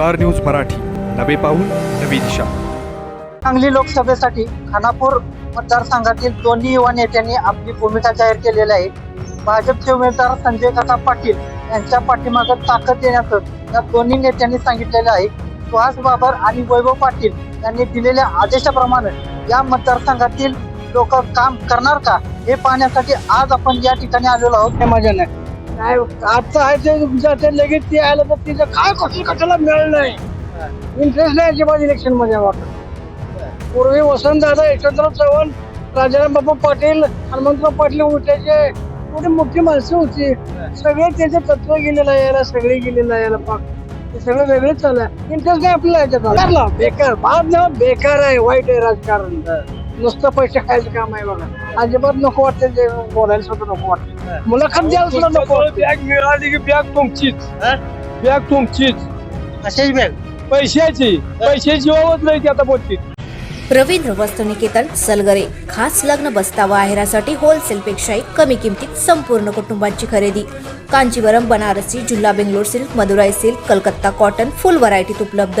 Star news Marathi. नवे पाऊल नवी दिशा. सांगली लोकसभेसाठी खानापूर मतदारसंघातील दोन्ही युवा नेत्यांनी आपली भूमिका जाहीर केलेली आहे. भाजपचे उमेदवार संजय काका पाटील यांच्या पाठीमागे ताकद देण्याचं या दोन्ही नेत्यांनी सांगितलेलं आहे. सुहास बाबर आणि वैभव पाटील यांनी दिलेल्या आदेशाप्रमाणे या मतदारसंघातील लोक काम करणार का हे पाहण्यासाठी आज आपण या ठिकाणी आलेलो आहोत. माझ्या नाही. काय आता आहे ते जाते लगेच ते आलं तर तिचं काय कसं कशाला मिळलं नाही? इंटरेस्ट नाही अजिबात इलेक्शनमध्ये वाटत पूर्वी वसंत दादा यशवंतराव चव्हाण राजाराम बाबा पाटील हनुमंतराव पाटील उठायचे. एवढी मोठी माणसं होती. सगळे त्याचे तत्व गेलेलं यायला सगळे गेलेलं यायला पाक. ते सगळं वेगळं चालू आहे इंटरेस्ट नाही आपल्याला याच्यात. बेकार. बाद ना बेकार आहे. वाईट आहे राजकारण. नुसतं पैसे खायचं काम आहे बघा. अजिबात नको वाटते ते बोलायला सुद्धा नको वाटतं. मुलाखत द्यायला सुद्धा नको वाटतं. बॅग मिळाली की बॅग तुमचीच. हा? बॅग तुमचीच. असेच बॅग पैशाची. पैशाची वावत नाही ती आता बोलती रवींद्र वस्तुनिकेतन सलगरे खास लग्न बसतावा आहेरासाठी होलसेलपेक्षाही कमी किमतीत संपूर्ण कुटुंबाची खरेदी. Kanjeevaram Banarasi जुल्ला Bangalore silk Madurai silk Calcutta cotton full व्हरायटीत उपलब्ध.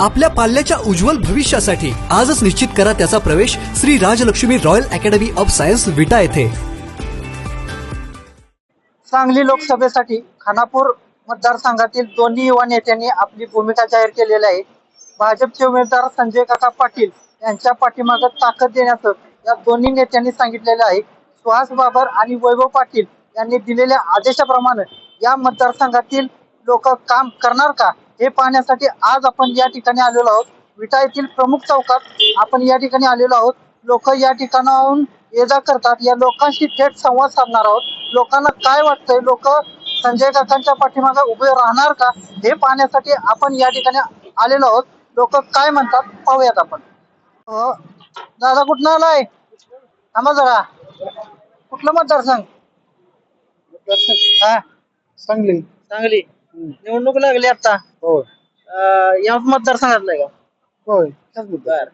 आपल्या पाल्याच्या उज्ज्वल भविष्यासाठी आजच निश्चित करा त्याचा प्रवेश Shri Rajlakshmi royal academy of science Vita येथे. सांगली लोकसभेसाठी खानापूर मतदारसंघातील दोन्ही युवा नेत्यांनी आपली भूमिका जाहीर केलेली आहे. भाजपचे उमेदवार संजय काका पाटील यांच्या पाठीमागे ताकद देण्याचं या दोन्ही नेत्यांनी सांगितलेलं आहे. सुहास बाबर आणि वैभव पाटील यांनी दिलेल्या आदेशाप्रमाणे या मतदारसंघातील लोक काम करणार का? हे पाहण्यासाठी आज आपण या ठिकाणी आलेलो आहोत. विटा येथील प्रमुख चौकात आपण या ठिकाणी आलेलो आहोत. लोक या ठिकाणाहून ये जा करतात. या लोकांशी थेट संवाद साधणार आहोत. लोकांना काय वाटतंय? लोक संजय काकांच्या पाठीमागे उभे राहणार का? हे पाहण्यासाठी आपण या ठिकाणी आलेलो आहोत. लोक काय म्हणतात? पाहूयात आपण. दादा कुठनं आलाय? थांबा जरा. कुठलं मतदारसंघ? हा. चांगली चांगली निवडणूक लागली आता. हो अं, या मतदारसंघातलं आहे का? होय बर.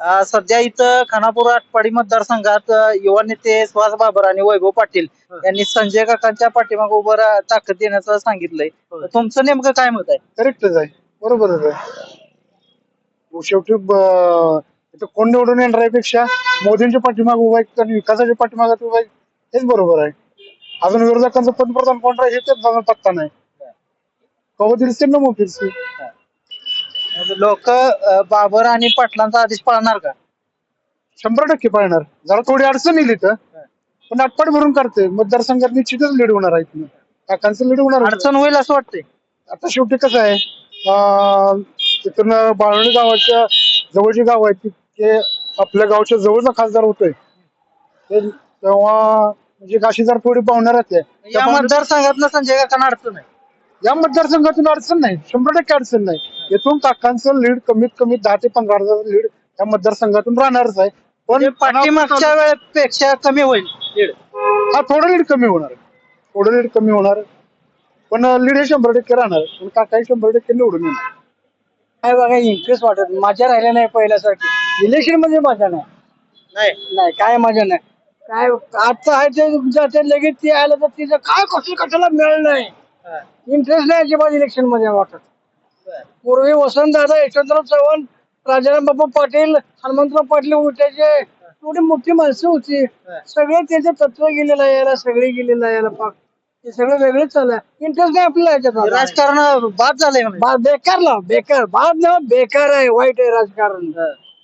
अं, सध्या इथं खानापूर आटपाडी मतदारसंघात अं, युवा नेते सुहास बाबर आणि वैभव पाटील यांनी संजय काकांच्या पाठीमागे उभं रा- ताकद देण्याचं सांगितलंय. तुमचं नेमकं काय मत आहे? करेक्टच आहे. बरोबरच आहे. मग शेवटी ब- इथं कोण निवडून येणार आहे पेक्षा मोदींच्या पाठीमागे उभा आहे आणि विकासाच्या पाठीमागे उभा आहे हेच बरोबर आहे. अजून विरोधकांचं पंतप्रधान कोण राहील हे तेच पत्ता नाही. कवा ना मग फिरसे लोक बाबर आणि पाटलांचा आदेश पाळणार का? शंभर टक्के पाळणार. जरा थोडी अडचण येईल इथं. पण आटपाट भरून काढते मतदारसंघात निश्चितच लीड होणार आहे इथनं. काकांचं लीड होणार आहे. अडचण होईल असं वाटतंय. आता शेवटी कसं आहे अं, तिथून बाळवणी गावाच्या जवळची गाव आहेत ती- ते आपल्या गावच्या जवळचा खासदार होतोय. ते तेव्हा म्हणजे अशी जर थोडी पाहुणार या मतदारसंघात संजय काकांना अडचण आहे. या मतदारसंघातून अडचण नाही शंभर टक्के अडचण नाही येथून काकांचं लीड कमीत कमी दहा ते पंधरा हजार लीड या मतदारसंघातून राहणारच आहे पण म्हणजे पाठीमागच्या वेळेपेक्षा कमी होईल. हा थोडं लीड कमी होणार आहे. थोडं लीड कमी होणार. पण लीड हे शंभर टक्के राहणार. पण काकाही शंभर टक्के निवडून येणार काय बघा इंटरेस्ट वाटत माझ्या राहिल्या नाही पहिल्यासारखी इलेक्शनमध्ये माझ्या नाही नाही नाही काय माझ्या नाही काय आता आहे ते लगेच ते आलं तर तिचं काय कसं कशाला मिळलं नाही. इंटरेस्ट नाही अजिबात इलेक्शनमध्ये वाटत. पूर्वी वसंत दादा यशवंतराव चव्हाण राजाराम बाबा पाटील हनुमंतराव पाटील उठायचे एवढी मोठी माणसं होती. सगळे त्याचे तत्व गेलेलं यायला सगळे गेलेलं यायला पाक. ते सगळं वेगळंच चाललंय इंटरेस्ट नाही आपल्याला याच्यात राजकारण बाद झालंय म्हणे. बा- बेकारला बेकार. बाद ना बेकार आहे वाईट आहे राजकारण.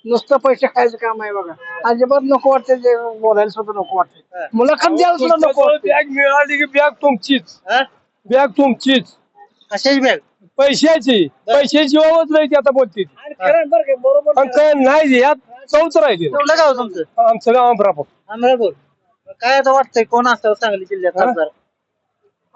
नुसतं पैसे खायचं काम आहे बघा. अजिबात नको वाटते ते बोलायला सुद्धा नको वाटते मुलाखत द्यायला सुद्धा नको वाटते बॅग मिळाली की बॅग तुमचीच. हा? बॅग तुमचीच. कशाची बॅग? पैशाची. पैसे जीवावत नाही ती आता बोलते आणि खरं बरं का, बरोबर आणि काय नाही यात चौच राहिली. कुठलं गाव तुमचं? आमचं गाव अमरापूर. अमरापूर. काय आता वाटतंय कोण असावं सांगली जिल्ह्यात हा? खासदार?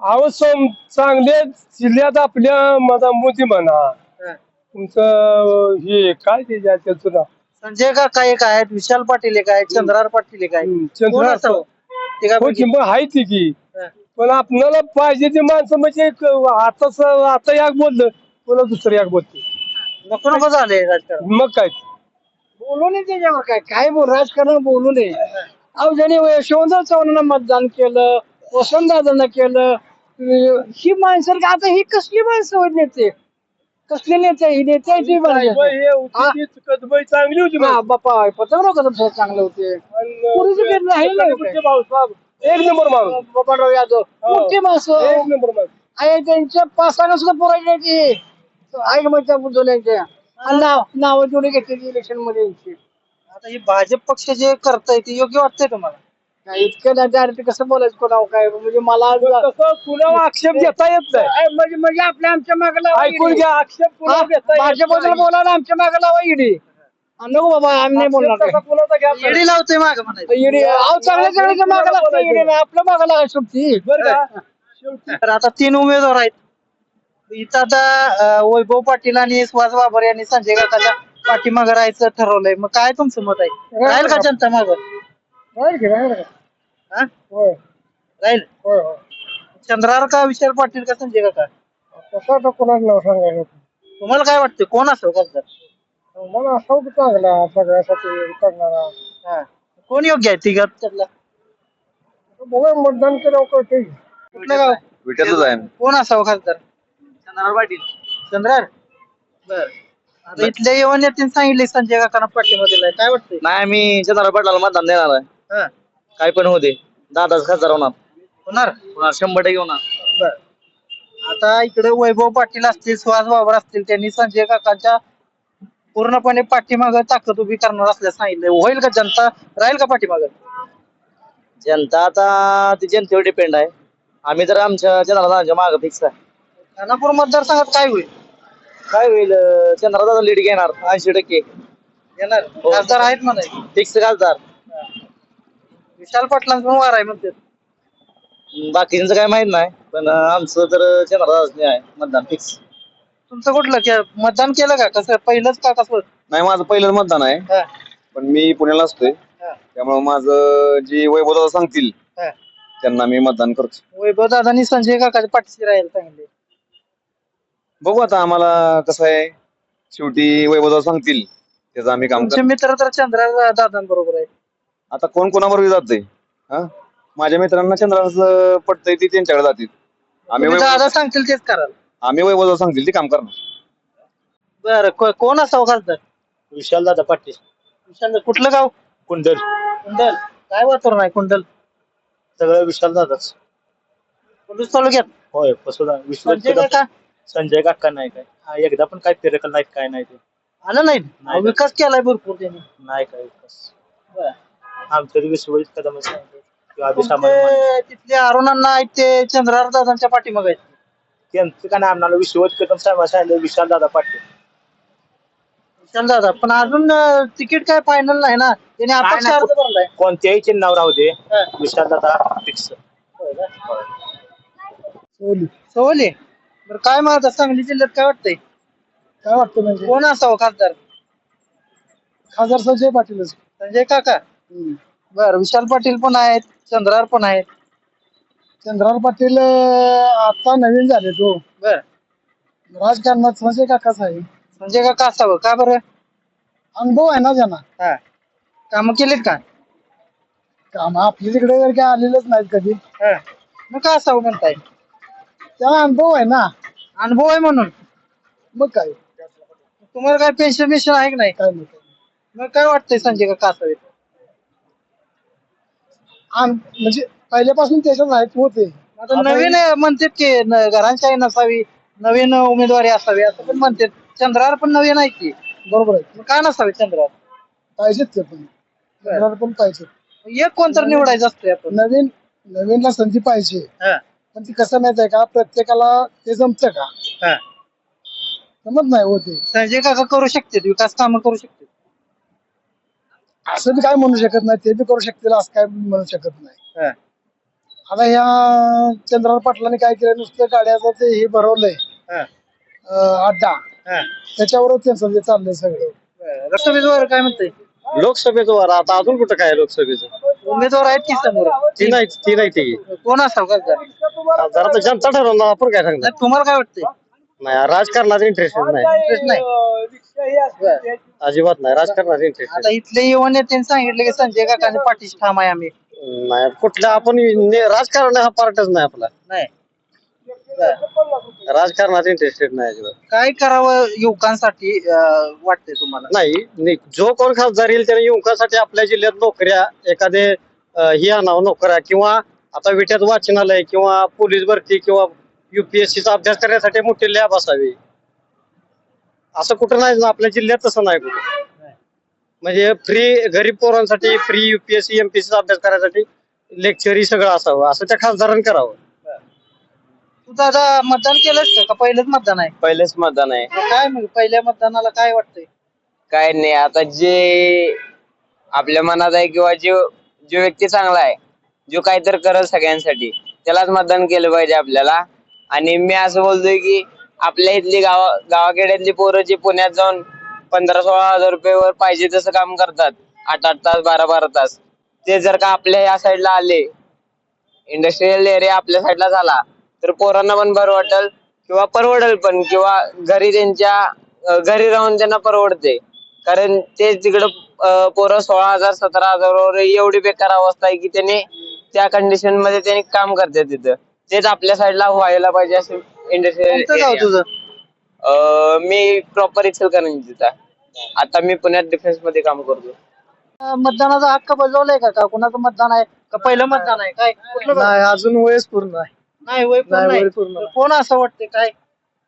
अहो सम चांगले जिल्ह्यात आपल्या मधा मोदी म्हणा. हा. तुमचं हे काय ते ज्या- त्याचं नाव संजय काका एक आहेत विशाल पाटील एक आहेत चंद्रार पाटील एक आहेत. कोण चंद्रार असावं ते काय हो की मग आहे ती की. पण आपल्याला पाहिजे ती माणसं म्हणजे एक आता स- आता याक बोललं पुन्हा दुसरं याक बोलते. नको नको राजकारण. मग काय? बोलू नये त्याच्यावर काय काय बोल राजकारण बोलू नये. अहो ज्याने यशवंत चव्हाणांना मतदान केलं वसंतदादांना केलं अं, ही माणसं आता ही कसली माणसं होत नेते? कसले नेते ही नेत्याची माणसं हे होती ती कदबाई चांगली होती हा बापा पतंगराव कदम साहेब चांगले होते. पुरीचं ना एक नंबर माणूस. बाबाराव यादव. मोठी माणसं. एक नंबर माणूस. आहे त्यांच्या पासानं सुद्धा पोरायची ती. आहे त्या बुद्धोल्यांच्या. आणि नाव नाव तेवढी घेतली इलेक्शनमध्ये यांची. आता ही भाजप पक्ष जे करताय ते योग्य वाटतंय तुम्हाला? काय इतकं नाही डायरेक्ट कसं बोलायचं कोणाव काय? म्हणजे मला तसं कुणावर आक्षेप घेता येत नाही. म्हणजे म्हणजे आपल्या आमच्या मागे ऐकून. घ्या आक्षेप कुणावर हा, घेता येत भाजपबद्दल. बोला ना आमच्या मागे लावा ईडी. हा, नको बाबा आम्ही नाही बोलणार. येडी लावतोय माग म्हणायचं. ईडी अहो चांगल्या चांगल्या मागे लागतं ईडी नाही आपल्या मागे लागायची सुट्टी बरं का? शेवटी. तर आता तीन उमेदवार आहेत. इथं आता अं, वैभव पाटील आणि सुहास बाबर यांनी संजय काकाच्या पाठीमागं राहायचं ठरवलंय. मग काय तुमचं मत आहे? राहील का? जनता माग? राहील की, राहील का? होय. राहील? होय होय. चंद्रार का विशाल पाटील का संजय काका? तसं आता कोणाला नाव सांगायचं? तुम्हाला काय वाटतं कोण असो खासदार? मला असं की चांगला सगळ्यासाठी करणारा हा. कोण योग्य आहे तिघात त्यातला बघा मतदान केलं कळते कुठलं गाव? विट्यातच आहे. कोण असावं खासदार? चंद्रार पाटील. चंद्रार बर. आता इथल्या येऊन येतील सांगितले संजय काकांना पाठिंबा दिलाय. काय वाटतंय? नाही आम्ही चंद्रा पाटलाला मतदान देणार आहे. हा. काय पण होते दादाच खासदार होणार. होणार? होणार. शंभर टक्के होणार. बर. आता इकडे वैभव पाटील असतील सुहास बाबर असतील त्यांनी संजय काकांच्या पूर्णपणे पाठीमाग ताकद उभी करणार असल्याचं सांगितलंय. होईल का जनता? राहील का पाठीमाग? जनता आता ती जनतेवर डिपेंड आहे. आम्ही तर आमच्या चंद्रदादांच्या मागे फिक्स आहे. खानापूर मतदारसंघात काय होईल? काय होईल चंद्रदादा लीड घेणार ऐंशी टक्के. येणार हो. खासदार आहेत म्हणाय फिक्स खासदार. विशाल पाटलांचं पण वार आहे म्हणते बाकीचं काय माहीत नाही पण अं, आमचं तर चंद्रदादाच आहे. मतदान फिक्स तुमचं कुठलं? के- मतदान केलं का? कसं पहिलंच का कसं? नाही माझं पहिलं मतदान आहे. हा, पण मी पुण्याला असतोय. हा, त्यामुळे माझं जे वैभव सांगतील हा. त्यांना मी मतदान करतो. वैभव दादानी संजय काकाच्या पाठीशी राहायला सांगितले बघू आता आम्हाला कसं आहे. शेवटी वैभव सांगतील त्याचं आम्ही काम तुमचे मित्र तर चंद्रा दादांबरोबर आहे आता कोण कोणाबरोबर जाते हा? माझ्या मित्रांना चंद्राचं पटतंय ती त्यांच्याकडे जातील. आम्ही तुम्ही वैभव दादा सांगतील तेच कराल. आम्ही वैभव सांगतील ते काम करणार. बरं को- कोण असावं खासदार? विशाल दादा पाटील. विशाल कुठलं गाव? कुंडल. कुंडल. काय वातावरण आहे कुंडल? सगळं विशाल दादाच पोलीस तालुक्यात? होय पसुदा संजय काका? संजय काका नाही काय. एकदा पण काय फिरकल नाही काय नाही ते. आलं नाही नाही. विकास केलाय भरपूर त्यांनी. नाही काय विकास. बरं. आमचं विश्वजित कदम तुमचे तिथले अरुणांना आहेत ते चंद्रार दादांच्या पाठीमाग आहेत. त्यांचं काय नाही आम्हाला विश्वजित कदम साहेब सांगितलं विशाल दादा पाटील. विशाल दादा पण अजून अं, तिकीट काय फायनल नाही ना? त्याने अपक्ष नाही. अर्ज भरलाय. कोणत्याही चिन्हावर राहू दे हा. विशाल दादा फिक्स सवले बरं काय मग आता सांगली जिल्ह्यात काय वाटतंय? काय वाटतं म्हणजे? कोण असावं खासदार? खासदार संजय पाटीलच. संजय काका? बर विशाल पाटील पण आहेत चंद्रार पण आहेत. चंद्रार पाटील आता नवीन झाले तो. बर. राजकारणात संजय काकाच आहे. संजय काका असावं का बरं? अनुभव आहे ना त्यांना हा. कामं केलीत का? काम आपली तिकडे जर काय आलेलंच नाहीत कधी. हा. मग का असावं म्हणताय? त्याला अनुभव आहे ना. अनुभव आहे म्हणून. मग काय? तुम्हाला काय पेन्शन बिन्शन आहे की नाही? काय नाही. मग काय वाटतंय संजय काका असावे म्हणजे पहिल्यापासून त्याच्यात आहेत होते. आता नवीन म्हणतात की न- घरांशाही नसावी नवीन उमेदवारी असावी असं पण म्हणतात. चंद्रार पण नवीन आहे की. बरोबर आहे. मग का नसावे चंद्रार पाहिजेत ते पण. चंद्रार पण पाहिजे एक कोणतर निवडायचं असतंय आपण नवीन नवीनला संधी पाहिजे. हा, पण ती कसं माहीत आहे का? प्रत्येकाला ते जमतं का? हा. जमत नाही होते संजय काका करू शकतात विकास कामं करू शकतात. असं बी काय म्हणू शकत नाही ते बी करू शकतील असं काय म्हणू शकत नाही. हा. आता ह्या चंद्रराव पाटलांनी काय केलं नुसतं गाड्याचं ते हे भरवलंय. हा. अं, अड्डा. हा. त्याच्यावरच त्यांचं जे चाललंय सगळं. रक्तबीजवर काय म्हणतंय? लोकसभेचं वर. आता अजून कुठं काय लोकसभेचं? उमेदवार आहेत की समोर? ती नाही ती नाही ती. कोण खासदार? जरा तर जनता ठरवणार आपण काय सांगणार? नाही, तुम्हाला काय वाटतंय? नाही राजकारणात इंटरेस्ट नाही. Interest नाही. अजिबात नाही. राजकारणात इंटरेस्ट आता इथले युवा नेत्यांनी सांगितलं की संजय काकांच्या पाठीशी ठाम आहे आम्ही. नाही कुठल्या आपण ने- राजकारण हा पार्टच नाही आपला. नाही. राजकारणात इंटरेस्टेड नाही अजिबात. काय करावं युवकांसाठी अं, वाटतंय तुम्हाला? नाही नि- जो कोण खासदार येईल त्याने युवकांसाठी आपल्या जिल्ह्यात नोकऱ्या एखादे अं, ही आणावं नोकऱ्या किंवा आता विट्यात वाचनालय किंवा पोलीस भरती किंवा युपीएससीचा अभ्यास करण्यासाठी मोठी लॅब असावी. असं कुठं नाही ना आपल्या जिल्ह्यात तसं नाही कुठं. म्हणजे फ्री गरीब पोरांसाठी फ्री युपीएससी एमपीएससीचा अभ्यास करायसाठी लेक्चर ही सगळं असावं असं त्या खासदारांनी करावं. तू दादा मतदान केलंस का? का पहिलंच मतदान आहे? पहिलेच मतदान आहे. मग काय मग? पहिल्या मतदानाला काय वाटतंय? काय नाही आता जे आपल्या मनात आहे किंवा जो जो व्यक्ती चांगला आहे जो काहीतरी करल सगळ्यांसाठी त्यालाच मतदान केलं पाहिजे आपल्याला. आणि मी असं बोलतोय की आपल्या इथली गावा गावाखेड्यातली पोरं जी पुण्यात जाऊन पंधरा सोळा हजार रुपयेवर पाहिजे तसं काम करतात. आठ आठ तास बारा बारा तास. ते जर का आपल्या या साईडला आले इंडस्ट्रीयल एरिया आपल्या साईडला झाला तर पोरांना पण बरं वाटेल किंवा परवडेल पण किंवा घरी त्यांच्या घरी राहून त्यांना परवडते. कारण ते तिकडं पोरं सोळा हजार सतरा हजारावर एवढी बेकार अवस्था आहे की त्याने त्या कंडिशनमध्ये त्यांनी काम करते तिथं. तेच आपल्या साईडला व्हायला पाहिजे असं इंडस्ट्रियल तुझं? मी प्रॉपर इचल तिथं आता. मी पुण्यात डिफेन्समध्ये काम करतो. मतदानाचा हक्क बजावलाय का? का कुणाचं मतदान आहे? का पहिलं मतदान आहे? काय? कुठलं गाव? नाही अजून वयच पूर्ण आहे. नाही वय पूर्ण नाही. वय पूर्ण. कोण असं वाटतंय? काय?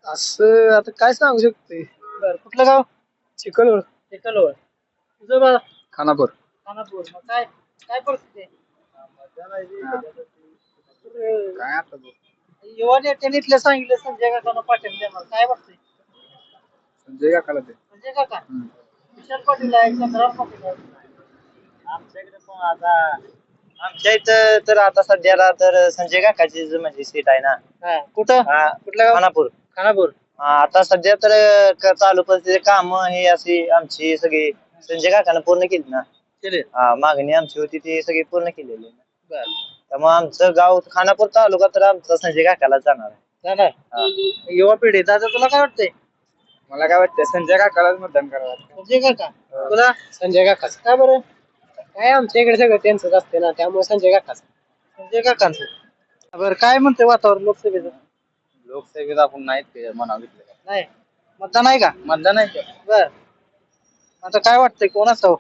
असं आता काय सांगू शकते? बरं कुठलं गाव? चिकलवर एकलवड तुझं बा खानापूर. खानापूर. मग काय? काय परिस्थिती आहे? काय आता बघ. युवा नेत्यांनी इथले सांगितलं संजय काकांना पाठिंबा देणार काय वाटतंय? संजय काकाला ते संजय काका? विशाल पाटील आहे चंद्रराव पाटील आहे. आमच्याकडे पण आता आमच्या इथं तर आता सध्याला तर संजय काकाची जी म्हणजे सीट आहे ना. हा, कुठं? हा, कुठलं खानापूर. खानापूर. हा, आता सध्या तर क- चालू परिस्थिती काम हे अशी आमची सगळी संजय काकानं पूर्ण केली ना. केले. हा मागणी आमची होती ती सगळी पूर्ण केलेली. आहे. बरं. त्यामुळे आमचं गाव खानापूर तालुका तर आमचा संजय काकाला जाणार आहे. जाणार हा. युवा पिढी दादा तुला काय वाटतंय? मला काय वाटतं संजय काकालाच मतदान करावं संजय काका? तुला? संजय काकाच. काय बरं? काय आमच्या इकडे सगळं त्यांचंच असते ना त्यामुळे संजय काकाच. संजय काकांचं. बरं काय म्हणते वातावरण लोकसभेचं? लोकसभेत आपण नाहीत म्हणावं नाही. मतदान आहे का? मतदान आहे बर. आता काय वाटतंय कोण असावं?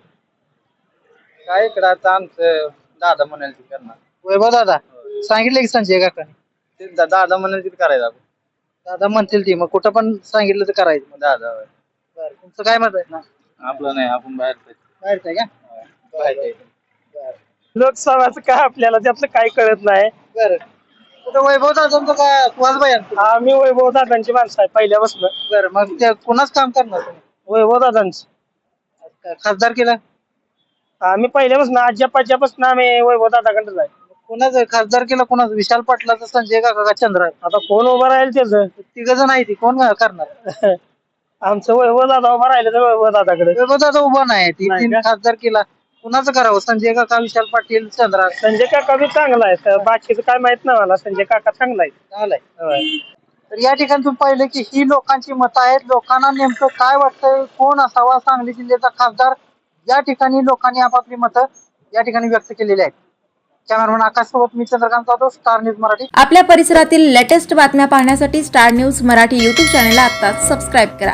काय इकडं आता आमचं दादा म्हणाल ते करणार. वैभव दादा. सांगितलं की संजय काकाने. ते दा- दादा म्हणाल ते करायचं आपण. दादा म्हणतील ती. मग कुठं पण सांगितलं तर करायचं. दादा बरं तुमचं काय मत आहे? ना आपलं नाही आपण बाहेर बाहेरचं आहे का? लोकसभाचं काय आपल्याला? त्यातलं काही कळत नाही. बरं. कुठं वैभव दादांचं काय? बयान आम्ही वैभव दादांची माणसं आहे पहिल्यापासून. बरं मग ते कुणाच काम करणार तुम्ही? वैभव दादांची. खासदार केला? आम्ही पहिल्यापासून आज्या पाज्यापासून आम्ही वैभव दादाकडे आहे. कुणाचं खासदार केला कुणाचं? विशाल पाटलाचं संजय काका का चंद्र? आता कोण उभं राहील त्याचं? तिघ जण आहे ती. कोण करणार? आमचं वैभव दादा उभं राहिलं तर वैभव दादाकडे वैभव दादा उभा नाही. ती नाही तीन का? खासदार केला. कुणाचं करावं? संजय काका विशाल पाटील चंद्रा? संजय काका बी चांगला आहे. बाकीचं काय माहीत नाही मला. संजय काका चांगला आहे. चांगलाय होय. तर या ठिकाणी तुम्ही पाहिलं की ही लोकांची मतं आहेत. लोकांना नेमकं काय वाटतंय? कोण असावा? सांगली जिल्ह्याचा खासदार या ठिकाणी लोकांनी आपापली मतं या ठिकाणी व्यक्त केलेली आहेत. कॅमेरामॅन आकाश सोबत मी चंद्रकांत जाधव स्टार न्यूज मराठी. आपल्या परिसरातील लेटेस्ट बातम्या पाहण्यासाठी star news Marathi YouTube channel आता सबस्क्राईब करा.